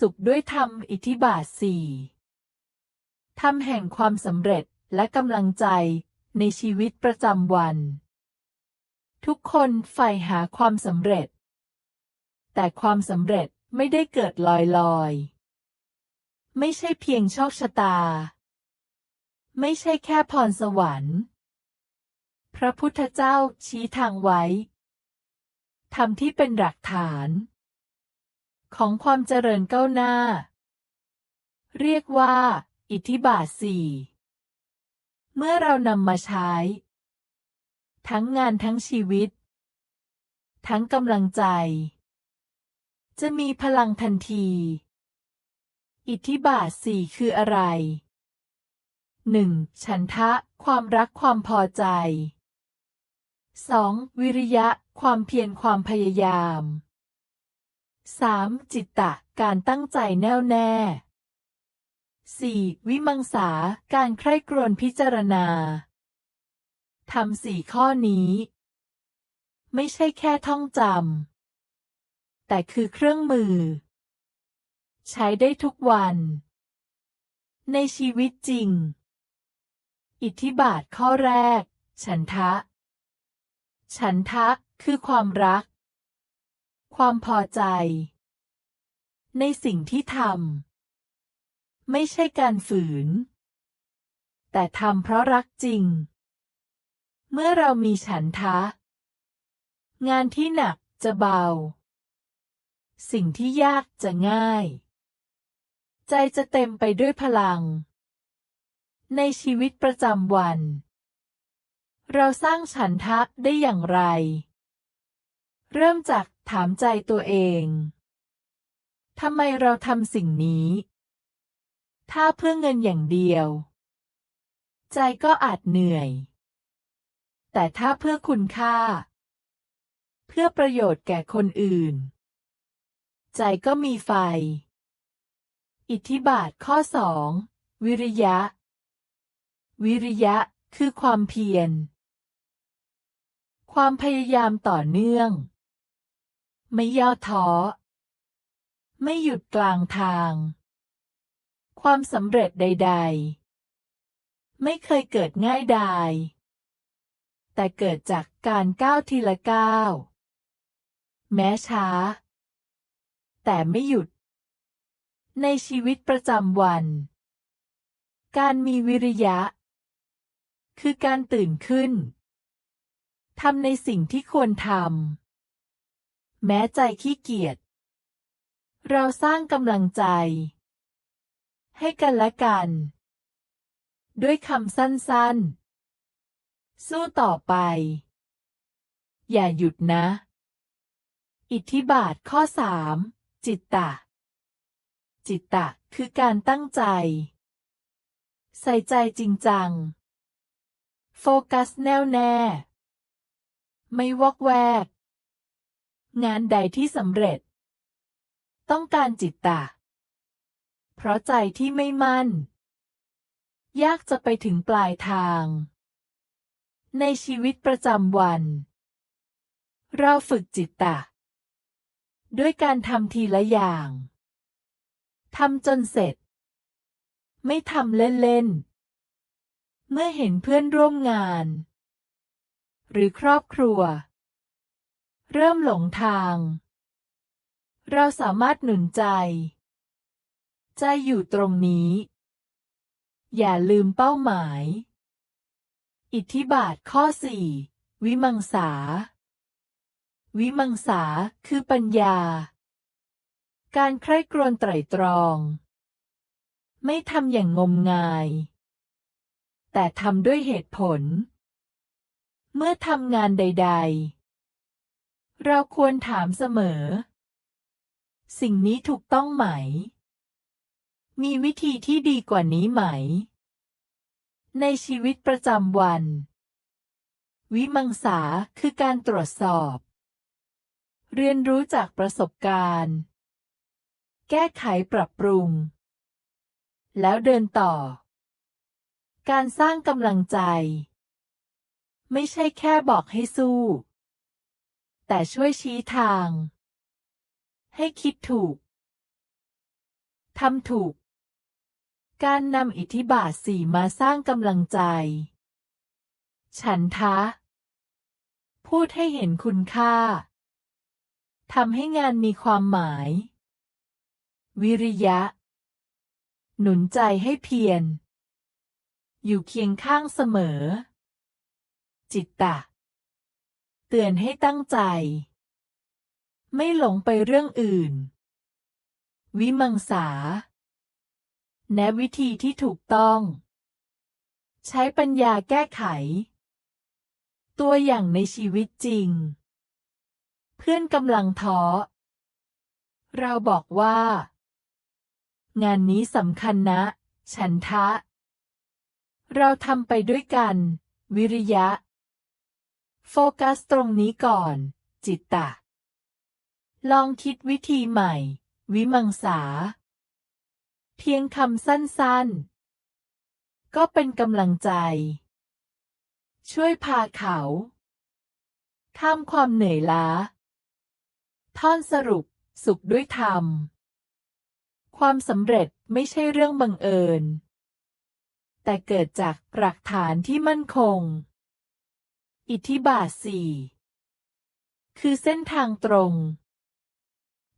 สุขด้วยธรรมอิทธิบาทสี่ธรรมแห่งความสำเร็จและกำลังใจในชีวิตประจำวัน ทุกคนใฝ่หาความสำเร็จ แต่ความสำเร็จไม่ได้เกิดลอยๆไม่ใช่เพียงโชคชะตา ไม่ใช่แค่พรสวรรค์ พระพุทธเจ้าชี้ทางไว้ทำที่เป็นหลักฐาน ของความเจริญก้าวหน้า เรียกว่า อิทธิบาทสี่เมื่อเรานำมาใช้ ทั้งงานทั้งชีวิต ทั้งกำลังใจ จะมีพลังทันที อิทธิบาทสี่คืออะไร 1. ฉันทะ ความรักความพอใจ 2. วิริยะ ความเพียรความพยายาม 3. จิตตะ การตั้งใจแน่วแน่ 4. วิมังสา การใคร่ครวญพิจารณาทำสี่ข้อนี้ ไม่ใช่แค่ท่องจำแต่คือเครื่องมือ ใช้ได้ทุกวัน ในชีวิตจริง อิทธิบาทข้อแรก ฉันทะ ฉันทะคือความรัก ความพอใจ ในสิ่งที่ทำไม่ใช่การฝืน แต่ทำเพราะรักจริง เมื่อเรามีฉันทะ งานที่หนักจะเบา สิ่งที่ยากจะง่าย ใจจะเต็มไปด้วยพลัง ในชีวิตประจำวัน เราสร้างฉันทะได้อย่างไร เริ่มจาก ถามใจตัวเอง ทำไมเราทำสิ่งนี้ ถ้าเพื่อเงินอย่างเดียว ใจก็อาจเหนื่อย แต่ถ้าเพื่อคุณค่า เพื่อประโยชน์แก่คนอื่น ใจก็มีไฟ อิทธิบาทข้อสองวิริยะ วิริยะคือความเพียร ความพยายามต่อเนื่อง ไม่ย่อท้อ ไม่หยุดกลางทาง ความสำเร็จใด ๆ ไม่เคยเกิดง่ายดายแต่เกิดจากการก้าวทีละก้าว แม้ช้า แต่ไม่หยุด ในชีวิตประจำวัน การมีวิริยะ คือการตื่นขึ้นทำในสิ่งที่ควรทำ แม้ใจขี้เกียจ เราสร้างกำลังใจ ให้กันและกัน ด้วยคำสั้นๆ สู้ต่อไป อย่าหยุดนะ อิทธิบาทข้อสามจิตตะ จิตตะคือการตั้งใจ ใส่ใจจริงจัง โฟกัสแน่วแน่ ไม่วอกแวก งานใดที่สำเร็จ ต้องการจิตตะเพราะใจที่ไม่มั่น ยากจะไปถึงปลายทาง ในชีวิตประจำวัน เราฝึกจิตตะด้วยการทำทีละอย่างทำจนเสร็จ ไม่ทำเล่นๆ เมื่อเห็นเพื่อนร่วมงาน หรือครอบครัว เริ่มหลงทาง เราสามารถหนุนใจ ใจอยู่ตรงนี้ อย่าลืมเป้าหมาย อิทธิบาทข้อสี่วิมังสา วิมังสาคือปัญญา การใคร่ครวญไตร่ตรอง ไม่ทำอย่างงมงาย แต่ทำด้วยเหตุผล เมื่อทำงานใด ๆ เราควรถามเสมอ สิ่งนี้ถูกต้องไหม มีวิธีที่ดีกว่านี้ไหม ในชีวิตประจำวัน วิมังสาคือการตรวจสอบ เรียนรู้จากประสบการณ์ แก้ไขปรับปรุง แล้วเดินต่อ การสร้างกำลังใจ ไม่ใช่แค่บอกให้สู้ แต่ช่วยชี้ทาง ให้คิดถูก ทำถูก การนำอิทธิบาทสี่มาสร้างกำลังใจ ฉันทะ พูดให้เห็นคุณค่า ทำให้งานมีความหมาย วิริยะ หนุนใจให้เพียรอยู่เคียงข้างเสมอ จิตตะ เตือนให้ตั้งใจ ไม่หลงไปเรื่องอื่น วิมังสา แนะวิธีที่ถูกต้อง ใช้ปัญญาแก้ไข ตัวอย่างในชีวิตจริง เพื่อนกำลังท้อ เราบอกว่า งานนี้สำคัญนะ ฉันทะ เราทำไปด้วยกัน วิริยะ โฟกัสตรงนี้ก่อน จิตตะ ลองคิดวิธีใหม่ วิมังสา เพียงคำสั้นๆ ก็เป็นกำลังใจ ช่วยพาเขา ข้ามความเหนื่อยล้า ท่อนสรุปสุขด้วยธรรม ความสำเร็จไม่ใช่เรื่องบังเอิญ แต่เกิดจากหลักฐานที่มั่นคง อิทธิบาทสี่คือเส้นทางตรง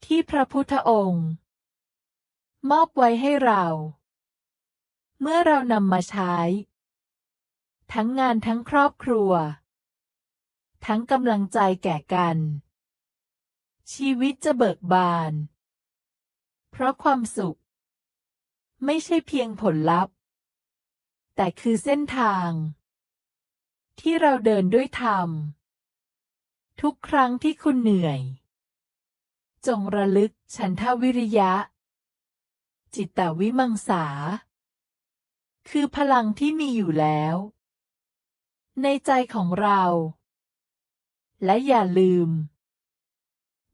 ที่พระพุทธองค์ มอบไว้ให้เรา เมื่อเรานำมาใช้ ทั้งงานทั้งครอบครัว ทั้งกำลังใจแก่กัน ชีวิตจะเบิกบาน เพราะความสุข ไม่ใช่เพียงผลลัพธ์ แต่คือเส้นทาง ที่เราเดินด้วยธรรม ทุกครั้งที่คุณเหนื่อย จงระลึกฉันทวิริยะ จิตตวิมังสา คือพลังที่มีอยู่แล้ว ในใจของเรา และอย่าลืม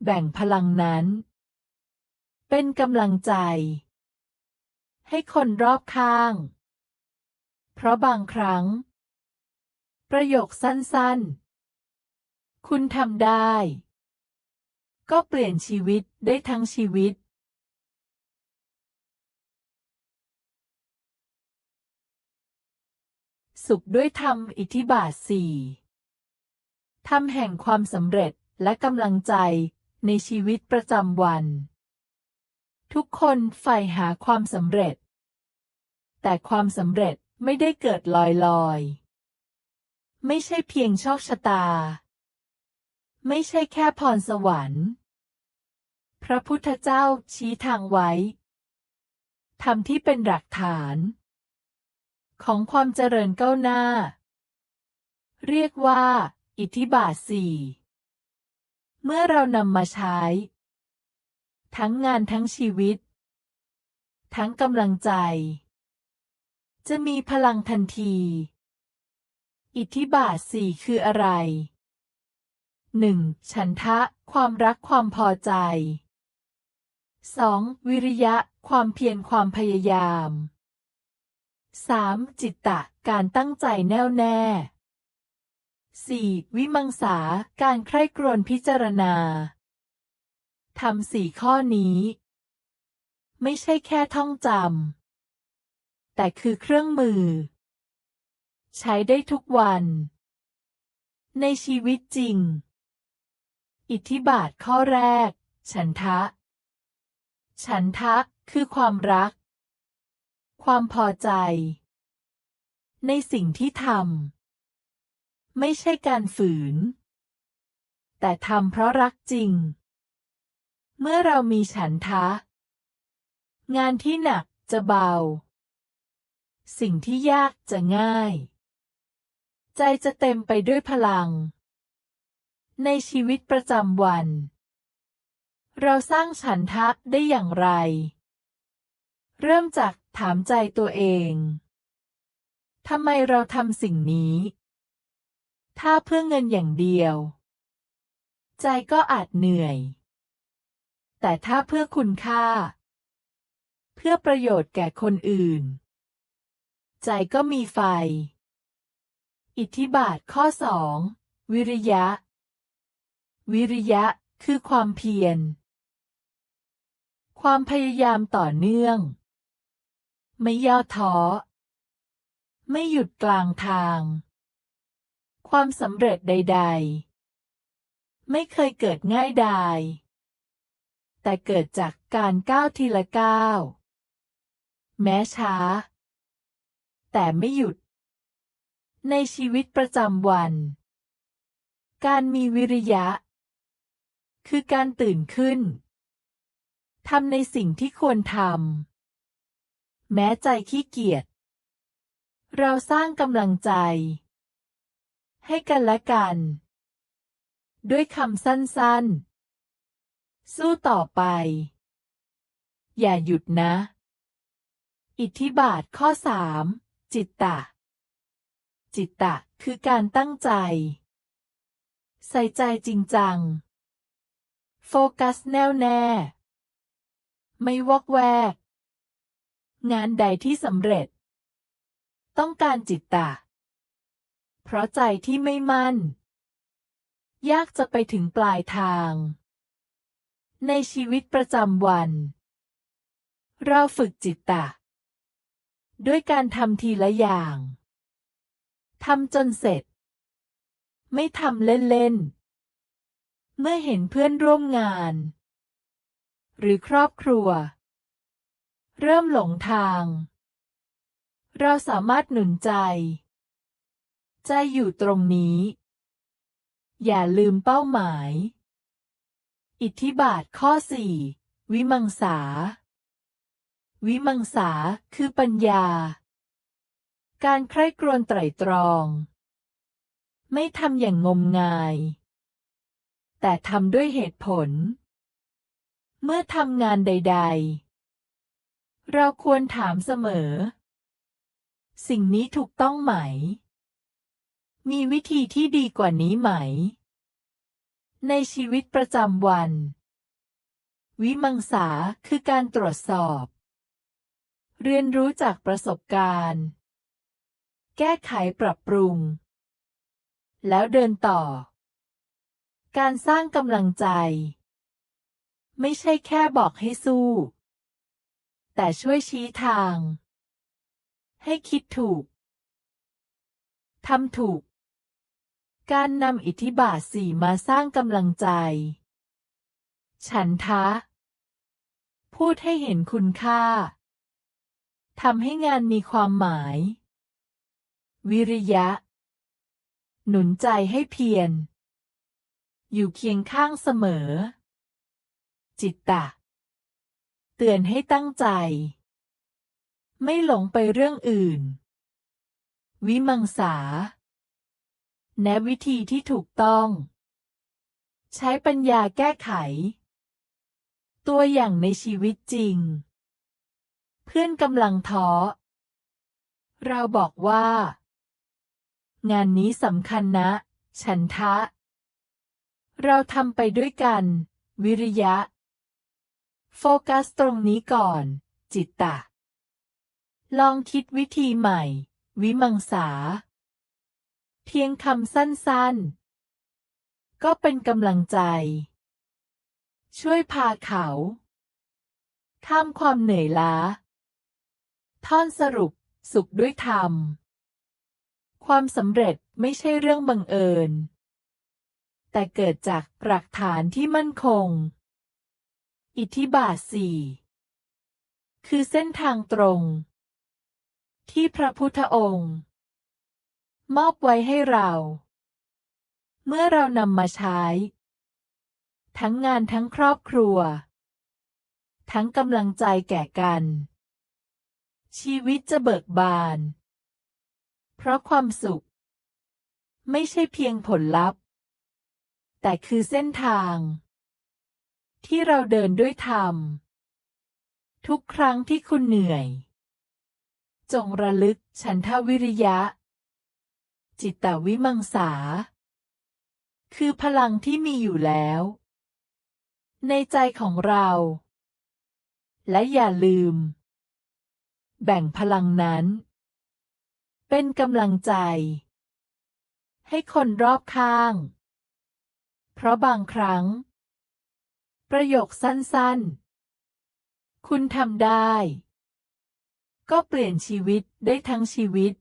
แบ่งพลังนั้น เป็นกำลังใจ ให้คนรอบข้าง เพราะบางครั้ง ประโยคสั้นๆ คุณทำได้ ก็เปลี่ยนชีวิตได้ทั้งชีวิต สุขด้วยธรรมอิทธิบาทสี่ธรรมแห่งความสำเร็จและกำลังใจในชีวิตประจำวัน ทุกคนใฝ่หาความสำเร็จ แต่ความสำเร็จไม่ได้เกิดลอยๆ ไม่ใช่เพียงโชคชะตา ไม่ใช่แค่พรสวรรค์ พระพุทธเจ้าชี้ทางไว้ทำที่เป็นหลักฐาน ของความเจริญก้าวหน้า เรียกว่า อิทธิบาทสี่เมื่อเรานำมาใช้ ทั้งงานทั้งชีวิต ทั้งกำลังใจ จะมีพลังทันที อิทธิบาทสี่คืออะไร 1. ฉันทะ ความรักความพอใจ 2. วิริยะ ความเพียรความพยายาม 3. จิตตะ การตั้งใจแน่วแน่ 4. วิมังสา การใคร่ครวญพิจารณาทำสี่ข้อนี้ ไม่ใช่แค่ท่องจำแต่คือเครื่องมือ ใช้ได้ทุกวัน ในชีวิตจริง อิทธิบาทข้อแรก ฉันทะ ฉันทะคือความรัก ความพอใจ ในสิ่งที่ทำไม่ใช่การฝืน แต่ทำเพราะรักจริง เมื่อเรามีฉันทะ งานที่หนักจะเบา สิ่งที่ยากจะง่าย ใจจะเต็มไปด้วยพลัง ในชีวิตประจำวัน เราสร้างฉันทะได้อย่างไร เริ่มจากถามใจตัวเองทำไมเราทำสิ่งนี้ ถ้าเพื่อเงินอย่างเดียว ใจก็อาจเหนื่อย แต่ถ้าเพื่อคุณค่า เพื่อประโยชน์แก่คนอื่น ใจก็มีไฟ อิทธิบาทข้อสองวิริยะ วิริยะคือความเพียร ความพยายามต่อเนื่อง ไม่ย่อท้อ ไม่หยุดกลางทาง ความสำเร็จใด ๆ ไม่เคยเกิดง่ายดายแต่เกิดจากการก้าวทีละก้าว แม้ช้า แต่ไม่หยุด ในชีวิตประจำวัน การมีวิริยะ คือการตื่นขึ้นทำในสิ่งที่ควรทำแม้ใจขี้เกียจ เราสร้างกำลังใจ ให้กันและกัน ด้วยคำสั้นๆ สู้ต่อไป อย่าหยุดนะ อิทธิบาทข้อสามจิตตะ จิตตะ คือการตั้งใจ ใส่ใจจริงจัง โฟกัสแน่วแน่ ไม่วอกแวก งานใดที่สำเร็จ ต้องการจิตตะ เพราะใจที่ไม่มั่น ยากจะไปถึงปลายทาง ในชีวิตประจำวัน เราฝึกจิตตะ ด้วยการทำทีละอย่าง ทำจนเสร็จ ไม่ทำเล่นๆ เมื่อเห็นเพื่อนร่วมงาน หรือครอบครัว เริ่มหลงทาง เราสามารถหนุนใจ ใจอยู่ตรงนี้ อย่าลืมเป้าหมาย อิทธิบาทข้อสี่วิมังสา วิมังสาคือปัญญา การใคร่ครวญไตร่ตรอง ไม่ทำอย่างงมงาย แต่ทำด้วยเหตุผล เมื่อทำงานใด ๆ เราควรถามเสมอ สิ่งนี้ถูกต้องไหม มีวิธีที่ดีกว่านี้ไหม ในชีวิตประจำวัน วิมังสาคือการตรวจสอบ เรียนรู้จากประสบการณ์ แก้ไขปรับปรุง แล้วเดินต่อ การสร้างกำลังใจ ไม่ใช่แค่บอกให้สู้ แต่ช่วยชี้ทาง ให้คิดถูกทำถูก การนำอิทธิบาทสี่มาสร้างกำลังใจ ฉันทะ พูดให้เห็นคุณค่าทำให้งานมีความหมาย วิริยะ หนุนใจให้เพียร อยู่เคียงข้างเสมอ จิตตะ เตือนให้ตั้งใจ ไม่หลงไปเรื่องอื่น วิมังสา แนะวิธีที่ถูกต้อง ใช้ปัญญาแก้ไข ตัวอย่างในชีวิตจริง เพื่อนกำลังท้อเราบอกว่า งานนี้สำคัญนะ ฉันทะ เราทำไปด้วยกัน วิริยะ โฟกัสตรงนี้ก่อน จิตตะ ลองคิดวิธีใหม่ วิมังสา เพียงคำสั้นๆ ก็เป็นกำลังใจ ช่วยพาเขาข้ามความเหนื่อยล้า ท่อนสรุปสุขด้วยธรรม ความสำเร็จไม่ใช่เรื่องบังเอิญ แต่เกิดจากหลักฐานที่มั่นคง อิทธิบาทสี่คือเส้นทางตรง ที่พระพุทธองค์ มอบไว้ให้เรา เมื่อเรานำมาใช้ ทั้งงานทั้งครอบครัว ทั้งกำลังใจแก่กัน ชีวิตจะเบิกบาน เพราะความสุข ไม่ใช่เพียงผลลัพธ์ แต่คือเส้นทาง ที่เราเดินด้วยธรรม ทุกครั้งที่คุณเหนื่อย จงระลึกฉันทวิริยะ จิตตวิมังสา คือพลังที่มีอยู่แล้ว ในใจของเรา และอย่าลืม แบ่งพลังนั้น เป็นกำลังใจ ให้คนรอบข้าง เพราะบางครั้ง ประโยคสั้นๆ คุณทำได้ ก็เปลี่ยนชีวิตได้ทั้งชีวิต